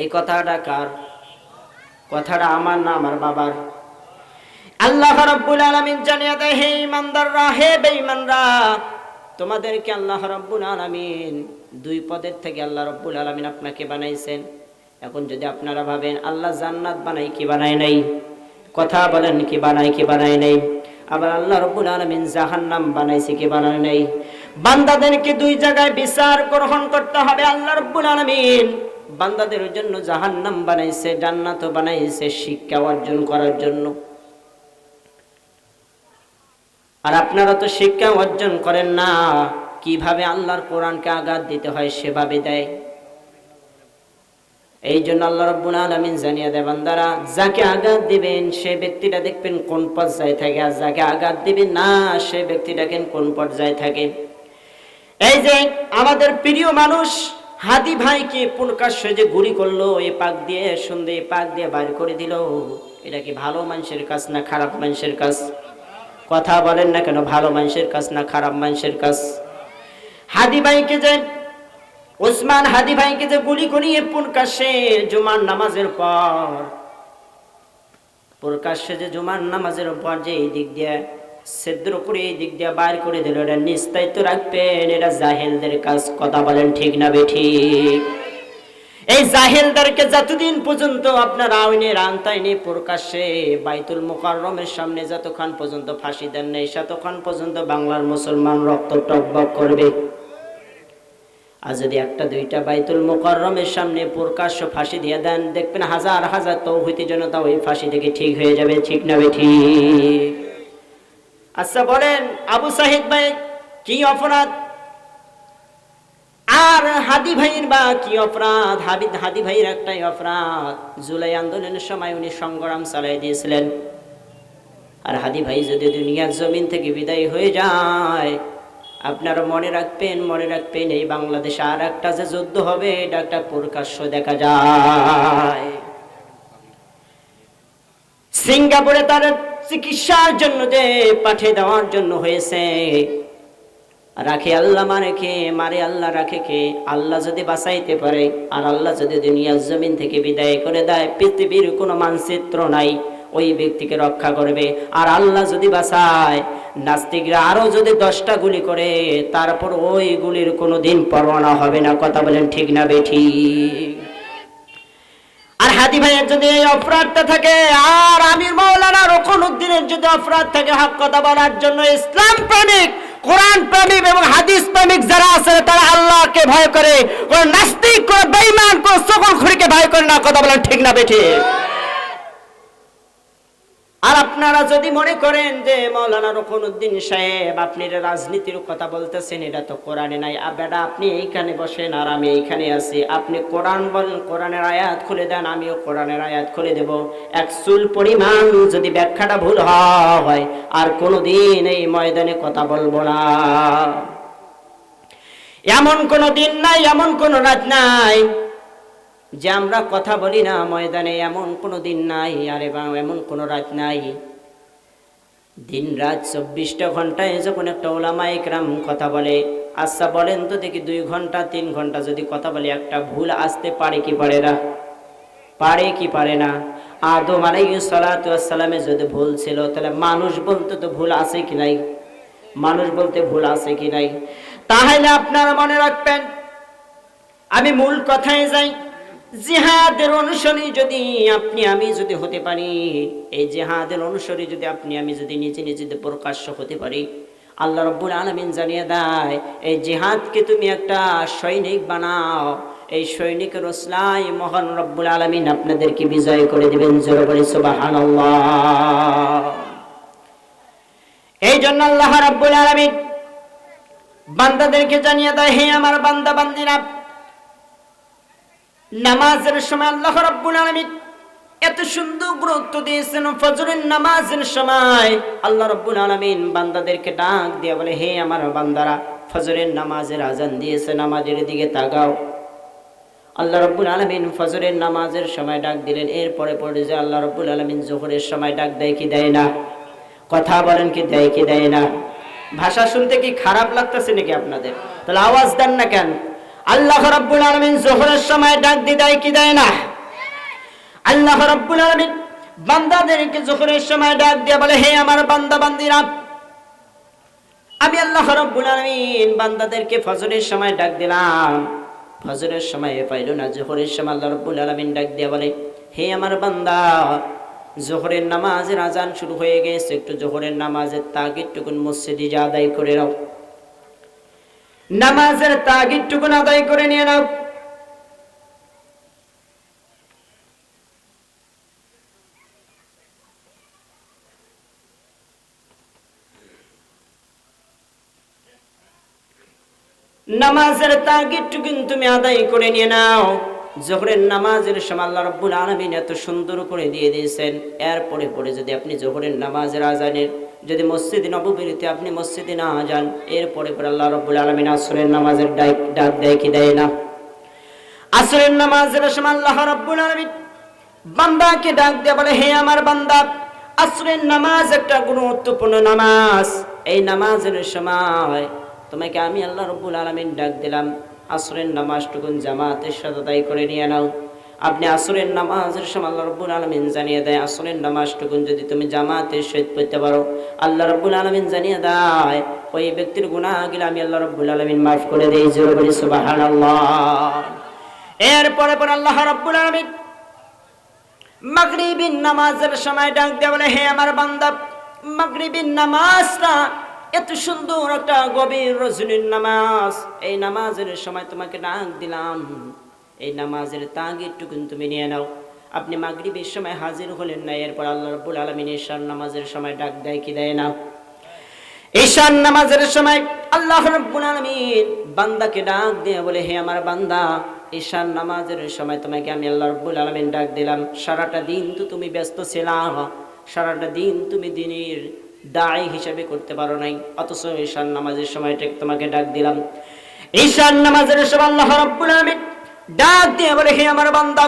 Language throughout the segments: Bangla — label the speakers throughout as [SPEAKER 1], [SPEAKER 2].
[SPEAKER 1] এই কথাটা কার? কথাটা আমার না আমার বাবার? আল্লাহ রাব্বুল আলামিন জানিয়ে দেয়, হে ইমানদাররা হে বেঈমানরা, তোমাদেরকে আল্লাহ রাব্বুল আলামিন দুই পদের থেকে আল্লাহ রাব্বুল আলামিন আপনাকে বানাইছেন। এখন যদি আপনারা ভাবেন, আল্লাহ জান্নাত বানাই কি বানায় নাই? কথা বলেন, কি বানাই কি বানায় নাই? আবার আল্লাহ রব্বুল আলামিন জাহান্নাম বানাইছে কি বানায় নাই? বান্দাদেরকে দুই জায়গায় বিচার গ্রহণ করতে হবে আল্লাহ রব্বুল আলামিন। বান্দাদের জন্য জাহান্নাম বানাইছে, জান্নাতও বানাইছে শিক্ষা অর্জন করার জন্য। আর আপনারা তো শিক্ষা অর্জন করেন না, কীভাবে আল্লাহর কোরআনকে আঘাত দিতে হয় সেভাবে দেয়। এই জন্য আল্লাহ রব্বুল আলমিন জানিয়ে দেয়, বান্দারা, যাকে আঘাত দিবেন সে ব্যক্তিটা দেখবেন কোন পর্যায়ে থাকে, আর যাকে আঘাত দিবেন না, সে ব্যক্তিটাকে কোন পর্যায়ে থাকে। এই যে আমাদের প্রিয় মানুষ হাদি ভাইকে প্রকাশ্য যে গুলি করল, এ পাক দিয়ে সন্ধে পাক দিয়ে বাইর করে দিল। এটা কি ভালো মানুষের কাজ না খারাপ মানুষের কাজ? কথা বলেন না কেন, ভালো মানুষের কাজ না খারাপ মানুষের কাজ? হাদি ভাইকে যে, ওসমান হাদি ভাইকে যে গুলি করিয়ে প্রকাশ্যে জুমার নামাজের পর, প্রকাশ্যে যে জুমার নামাজের পর যে এই দিক দিয়ে সেদ্র করে এই দিক দিয়ে বাইর করে দিল। এটা নিস্তায়িত রাখবেন, এটা জাহেলদের কাজ, কথা বলেন ঠিক না বেঠি? এই জাহেলদেরকে যতদিন পর্যন্ত আপনার আইনের আনতাইনি প্রকাশ্যে, বাইতুল মুকাররমের সামনে যতক্ষণ পর্যন্ত ফাঁসি দেন নাই, ততক্ষণ পর্যন্ত বাংলার মুসলমান রক্ত টকবক করবে। আর যদি একটা দুইটা বাইতুল মুকাররমের সামনে প্রকাশ্য ফাঁসি দিয়ে দেন, দেখবেন হাজার হাজার তৌহিতি জনতা ওই ফাঁসি থেকে ঠিক হয়ে যাবে, ঠিক না ঠিক আচ্ছা বলেন, আবু সাহিদ ভাই, কি অপরাধ? আর হাদি ভাইয়ের বা কি অপরাধ? হাবিদ, হাদি ভাইয়ের একটাই অপরাধ। জুলাই আন্দোলনের সময় উনি সংগ্রাম চালাই দিয়েছিলেন। আর হাদি ভাই যদি দুনিয়ার জমিন থেকে বিদায় হয়ে যায়, আপনারা মনে রাখবেন মনে রাখবেন, এই বাংলাদেশে আর একটা যে যুদ্ধ হবে, এটা একটা প্রকাশ্য দেখা যায়। সিঙ্গাপুরে তার চিকিৎসার জন্য যে পাঠিয়ে দেওয়ার জন্য হয়েছে। রাখে আল্লাহ মানে কে, মারে আল্লাহ রাখে কে। আল্লাহ যদি বাঁচাইতে পারে, আর আল্লাহ যদি দুনিয়ার জমিন থেকে বিদায় করে দেয়, পৃথিবীর কোনো মানচিত্র নাই, ওই ব্যক্তিকে রক্ষা করবে। আর আল্লাহ যদি বাঁচায়, নাস্তিকরা আরও যদি দশটা গুলি করে, তারপর ওই গুলির কোনো দিন পরোয়ানা হবে না। কথা বলেন ঠিক না বেঠি আর হাদি ভাইয়ের যদি এই অপরাধটা থাকে, আর আমির মৌলানা রকন উদ্দিনের যদি অপরাধ থাকে, হক কথা বলার জন্য ইসলাম প্রেমিক, কোরআন প্রেমিক এবং হাদিস প্রেমিক যারা আছে, তারা আল্লাহকে ভয় করে, কোন নাস্তিক, কোন বেইমান কোন সকল খুঁড়িকে ভয় করে না, কথা বলেন ঠিক না বেঠি আর আপনারা যদি মনে করেন যে মৌলানা রকনুদ্দিন সাহেব আপনি রাজনীতির কথা বলতেছেন, এটা তো কোরআনে নাই। বেটা, আপনি এইখানে বসেন আর আমি এইখানে আছি। আপনি কোরআন বলেন, কোরআনের আয়াত খুলে দেন, আমিও কোরআনের আয়াত খুলে দেব। এক চুল পরিমাণ যদি ব্যাখ্যাটা ভুল হয়, আর কোনোদিন এই ময়দানে কথা বলব না। এমন কোনো দিন নাই, এমন কোনো রাত নাই যে আমরা কথা বলি না, ময়দানে এমন কোনো দিন নাই, আরে বা এমন কোনো রাত নাই। দিন রাত চব্বিশটা ঘন্টায় যখন একটা ওলামা একরাম কথা বলে আচ্ছা বলেন তো দেখি দুই ঘণ্টা, তিন ঘণ্টা যদি কথা বলে, একটা ভুল আসতে পারে কি পারে না? পারে কি পারে না? আদম আলাইসালামে যদি ভুল ছিল, তাহলে মানুষ বলতে তো ভুল আছে কি নাই? মানুষ বলতে ভুল আছে কি নাই? তাহলে আপনারা মনে রাখবেন, আমি মূল কথায় যাই। জিহাদের অনুসরী যদি আপনি, আমি যদি হতে পারি, এই জিহাদের অনুসরী যদি আপনি, আমি যদি নিজে নিজেদের প্রকাশ্য হতে পারি, আল্লাহ রব্বুল আলমিন জানিয়ে দেয়, এই জিহাদকে তুমি একটা সৈনিক বানাও, এই সৈনিকের রসলাই মহান রব্বুল আলমিন আপনাদেরকে বিজয় করে দিবেন, জোর করে সুবাহান এই জন্য আল্লাহ রব্বুল আলমিন বান্দাদেরকে জানিয়ে দেয়, হে আমার বান্দা বান্দিরা নামাজের সময় আল্লাহ রাব্বুল আলামিন এত সুন্দর গুরুত্ব দিয়েছেন ফজরের নামাজের সময়। আল্লাহ রাব্বুল আলামিন বান্দাদেরকে ডাক দিয়ে বলে, হে আমার বান্দারা, ফজরের নামাজের আজান দিয়েছে নামাজের দিকে তাকাও। আল্লাহ রব্বুল আলমিন ফজরের নামাজের সময় ডাক দিলেন, এরপরে পরে যে আল্লাহ রব্বুল আলমিন জোহরের সময় ডাক দেয় কি দেয় না? কথা বলেন কি দেয় কি দেয় না? ভাষা শুনতে কি খারাপ লাগতেছে নাকি আপনাদের? তাহলে আওয়াজ দেন না কেন? আল্লাহ রাব্বুল আলামিন জোহরের সময় ডাক দিয়ে দেয়, কি দেয় না? আল্লাহ রাব্বুল আলামিন বান্দাদেরকে জোহরের সময় ডাক দিয়ে বলে, হে আমার বান্দা, বান্দিরা, আমি আল্লাহ রাব্বুল আলামিন বান্দাদেরকে ফজরের সময় ডাক দিলাম। ফজরের সময় পাইল না, জোহরের সময় আল্লাহ রাব্বুল আলামিন ডাক দিয়ে বলে, হে আমার বান্দা, জোহরের নামাজের আজান শুরু হয়ে গেছে, একটু জোহরের নামাজের তাগিদটুকুন মসজিদে যা আদায় করে নাও। নামাজের তাগিদটুকুন আদায় করে নিয়ে নাও। নামাজের তাগিদটুকুন তুমি আদায় করে নিয়ে নাও। জোহরের নামাজের সময় আল্লাহ রাব্বুল আলামিন এত সুন্দর করে দিয়ে দিয়েছেন। এরপরে পরে যদি আপনি জোহরের নামাজের আজানের যদি মসজিদ নববীতে আপনি মসজিদে না যান, এরপরে পরে আল্লাহ রাব্বুল আলামিন আসরের নামাজের ডাক ডাক দেয় কি দেয় না? আসরের নামাজের সময় আল্লাহ রাব্বুল আলামিন বান্দাকে ডাক দিয়ে বলে, হে আমার বান্দা, আসরের নামাজ একটা গুরুত্বপূর্ণ নামাজ। এই নামাজের সময় তোমাকে আমি আল্লাহ রব্বুল আলমিন ডাক দিলাম। আসরের নামাজটুকুন জামাতের সাথে করে নিয়ে নাও। আপনি আসরের নামাজের সময় আল্লাহ রব্বুল আলমিন জানিয়ে দেয়, আসরের নামাজটুকুন যদি তুমি জামাতের সহিত পড়তে পারো, আল্লাহ রব্বুল আলমিন জানিয়ে দেয়, ওই ব্যক্তির গুণাগুলো আমি আল্লাহ রব্বুল আলমিন মাফ করে দিই, জোরে সুবহানাল্লাহ। এরপরে পর আল্লাহ রব্বুল আলমিন মাগরিবিন নামাজের সময় ডাক দিয়ে বলে, হে আমার বান্দা মাগরিবিন নামাজটা এত সুন্দর একটা গভীর রজনীর নামাজ, এই নামাজের সময় তোমাকে ডাক দিলাম। এই নামাজের তাগিরটুকুন তুমি নিয়ে নাও। আপনি মাগরিবের সময় হাজির হলেন না, এরপর আল্লাহ রব্বুল আলমিন ঈশান নামাজের সময় ডাক দেয় কি দেয় না? ঈশান নামাজের সময় আল্লাহ রব্বুল আলামিন বান্দাকে ডাক দিয়ে বলে, হে আমার বান্দা, ঈশান নামাজের সময় তোমাকে আমি আল্লাহ রব্বুল আলামিন ডাক দিলাম। সারাটা দিন তো তুমি ব্যস্ত ছিলাম সারাটা দিন তুমি দিনের দায় হিসাবে করতে পারো নাই। অথচ ঈশান নামাজের সময়টা তোমাকে ডাক দিলাম। ঈশান নামাজের সময় আল্লাহ রব্বুল আলামিন ডাক দিয়ে বলে, হে আমার বান্দা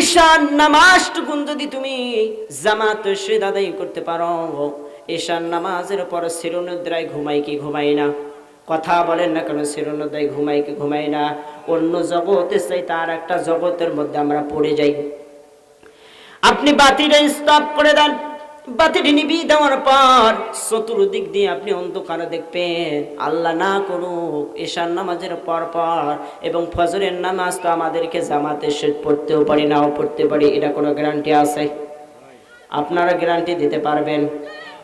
[SPEAKER 1] ঈশান নামাজটুকুন যদি তুমি জামাত সে করতে পারো ঈশান নামাজের পর শিরোনিদ্রায় ঘুমাই কি ঘুমাই না? কথা বলেন না কেন, শিরোনিদ্রায় ঘুমাই কি ঘুমাই না? অন্য জগতে চাই তার একটা জগতের মধ্যে আমরা পড়ে যাই। আপনি বাতিটা স্টপ করে দেন। বাতিটি নিবি দেওয়ার পর চতুর্দিক দিয়ে আপনি অন্ধকারে দেখবেন। আল্লাহ না করুক ঈশান নামাজের পর পর এবং ফজরের নামাজ তো আমাদেরকে জামাতে সে পড়তেও পারি, নাও পড়তে পারি, এটা কোনো গ্যারান্টি আছে? আপনারা গ্যারান্টি দিতে পারবেন।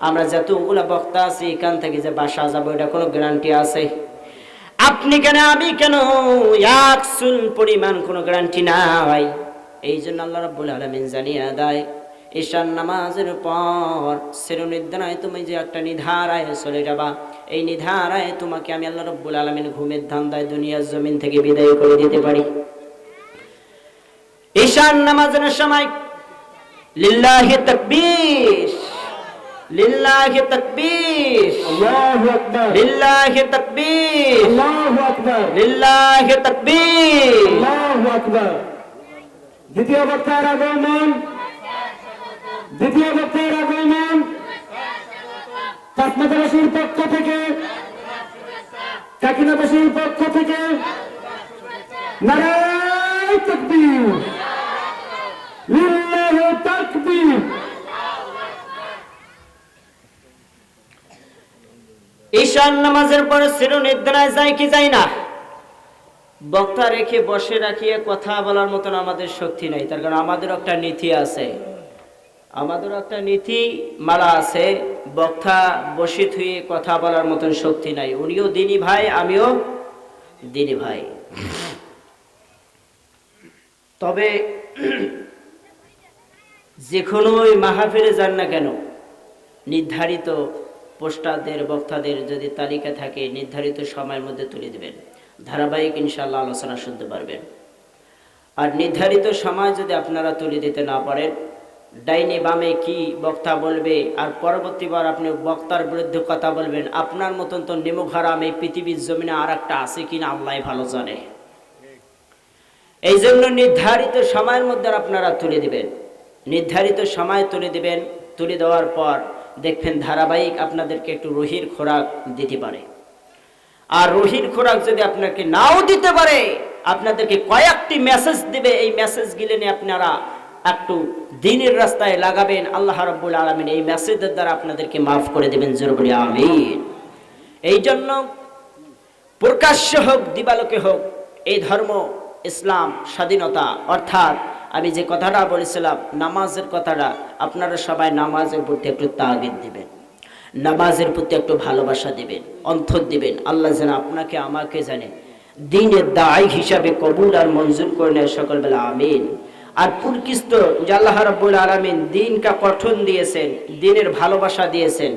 [SPEAKER 1] আমরা যতগুলো বক্তা আছি, এখান থেকে যে বাসা যাব, এটা কোনো গ্যারান্টি আছে? আপনি কেন, আমি কেন? একচুল পরিমাণ কোনো গ্যারান্টি নাই। এই জন্য আল্লাহ রাব্বুল আলামিন জানিয়ে দেয় ঈশান নামাজের পর শ্রেণীদ্রায় তুমি যে একটা নিধারায় চলে যাবা এই নিধারায় তোমাকে আমি আল্লাহ রব্বুল আলমিন ঘুমের ধান্দায় দুনিয়ার জমিন থেকে বিদায় করে দিতে পারি। ঈশান নামাজের সময় লিল্লাহি তাকবীর লিল্লাহি তাকবীর
[SPEAKER 2] আল্লাহু আকবার
[SPEAKER 1] লিল্লাহি তাকবীর
[SPEAKER 2] আল্লাহু আকবার
[SPEAKER 1] লিল্লাহি তাকবীর।
[SPEAKER 2] আল্লাহু আকবার। দ্বিতীয় বক্তার আগমন দ্বিতীয় বক্তার আগমন পক্ষ থেকে কাকিনাবাসীর পক্ষ থেকে
[SPEAKER 1] ঈশান নামাজের পরে শিরোনিদ্রায় যায় কি যায় না? বক্তা রেখে বসে রাখিয়ে কথা বলার মতন আমাদের শক্তি নাই, তার কারণ আমাদের একটা নীতি আছে। আমাদের একটা নীতি মালা আছে, বক্তা বসে থুয়ে কথা বলার মতন শক্তি নাই। উনিও দিনী ভাই, আমিও দিনী ভাই। তবে যে কোনো ওই মাহফিলে যান না কেন, নির্ধারিত পোস্টারদের, বক্তাদের যদি তালিকা থাকে, নির্ধারিত সময়ের মধ্যে তুলে দেবেন। ধারাবাহিক ইনশাল্লাহ আলোচনা শুনতে পারবেন। আর নির্ধারিত সময় যদি আপনারা তুলে দিতে না পারেন ডাইনে বামে কি বক্তা বলবে? আর পরবর্তীবার আপনি বক্তার বিরুদ্ধে কথা বলবেন। আপনার মতন তো নেমুখারাম এই পৃথিবীর জমিনে আর একটা আছে কিনা আল্লাহ ভালো জানে। এই জন্য নির্ধারিত সময়ের মধ্যে আপনারা তুলে দিবেন। নির্ধারিত সময় তুলে দিবেন। তুলে দেওয়ার পর দেখবেন ধারাবাহিক আপনাদেরকে একটু রহির খোরাক দিতে পারে। আর রুহির খোরাক যদি আপনাকে নাও দিতে পারে, আপনাদেরকে কয়েকটি মেসেজ দিবে। এই মেসেজগুলি নিয়ে আপনারা একটু দিনের রাস্তায় লাগাবেন, আল্লাহ রাব্বুল আলমিন এই মেসেজের দ্বারা আপনাদেরকে মাফ করে দেবেন, জোর বলি, আমিন। এই জন্য প্রকাশ্য হোক, দিবালোকে হোক, এই ধর্ম, ইসলাম, স্বাধীনতা, অর্থাৎ আমি যে কথাটা বলেছিলাম, নামাজের কথাটা, আপনারা সবাই নামাজের প্রতি একটু তাগিদ দিবেন, নামাজের প্রতি একটু ভালোবাসা দিবেন, অন্তর দিবেন, আল্লাহ যেন আপনাকে, আমাকে জানে, দিনের দায় হিসাবে কবুল আর মঞ্জুর করে নেয় সকলবেলা, আমিন। আর পুরকিস্ত আল্লাহ রব্বুল আলমিন দিনকা গঠন দিয়েছেন, দিনের ভালোবাসা দিয়েছেন,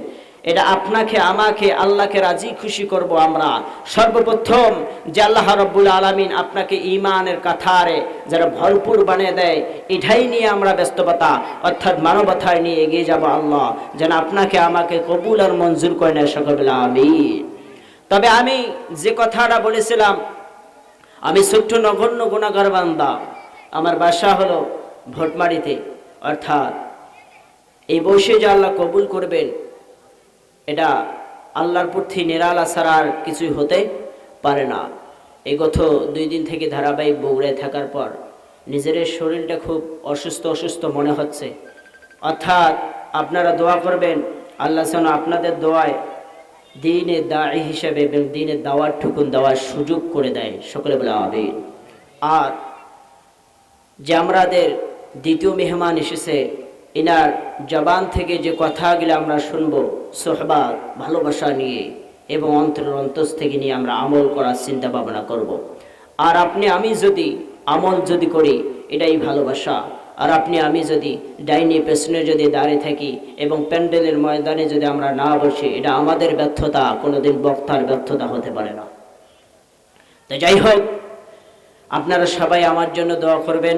[SPEAKER 1] এটা আপনাকে, আমাকে, আল্লাহকে রাজি খুশি করব আমরা। সর্বপ্রথম যে আল্লাহ রব্বুল আলমিন আপনাকে ইমানের কাথারে যারা ভরপুর বানিয়ে দেয়, এটাই নিয়ে আমরা ব্যস্ততা, অর্থাৎ মানবতায় নিয়ে এগিয়ে যাব আল্লাহ। যেন আপনাকে, আমাকে কবুল আর মঞ্জুর করে নেয় সকলবেলা আমি তবে আমি যে কথাটা বলেছিলাম, আমি ছোট্ট নগণ্য গুণাগার বান্দা। আমার বাসা হলো ভোটমারিতে। অর্থাৎ এই বসে যে আল্লাহ কবুল করবেন, এটা আল্লাহর প্রতি নিরালা ছাড়া আর কিছুই হতে পারে না। এই গত দুই দিন থেকে ধারাবাহিক বগুড়ায় থাকার পর নিজের শরীরটা খুব অসুস্থ অসুস্থ মনে হচ্ছে। অর্থাৎ আপনারা দোয়া করবেন, আল্লাহ যেন আপনাদের দোয়ায় দিনে দায়ী হিসেবে এবং দিনে দাওয়ার ঠুকুন দেওয়ার সুযোগ করে দেয়। সকলে বলে আবির আর যে আমাদের দ্বিতীয় মেহমান এসেছে। এনার জবান থেকে যে কথাগুলো আমরা শুনব সোহবাদ ভালোবাসা নিয়ে এবং অন্তরের অন্তস থেকে নিয়ে আমরা আমল করার চিন্তা ভাবনা করব। আর আপনি, আমি যদি আমল যদি করি, এটাই ভালোবাসা। আর আপনি, আমি যদি ডাইনি পেছনে যদি দাঁড়িয়ে থাকি এবং প্যান্ডেলের ময়দানে যদি আমরা না বসি, এটা আমাদের ব্যর্থতা, কোনোদিন বক্তার ব্যর্থতা হতে পারে না। তো যাই হোক আপনারা সবাই আমার জন্য দোয়া করবেন।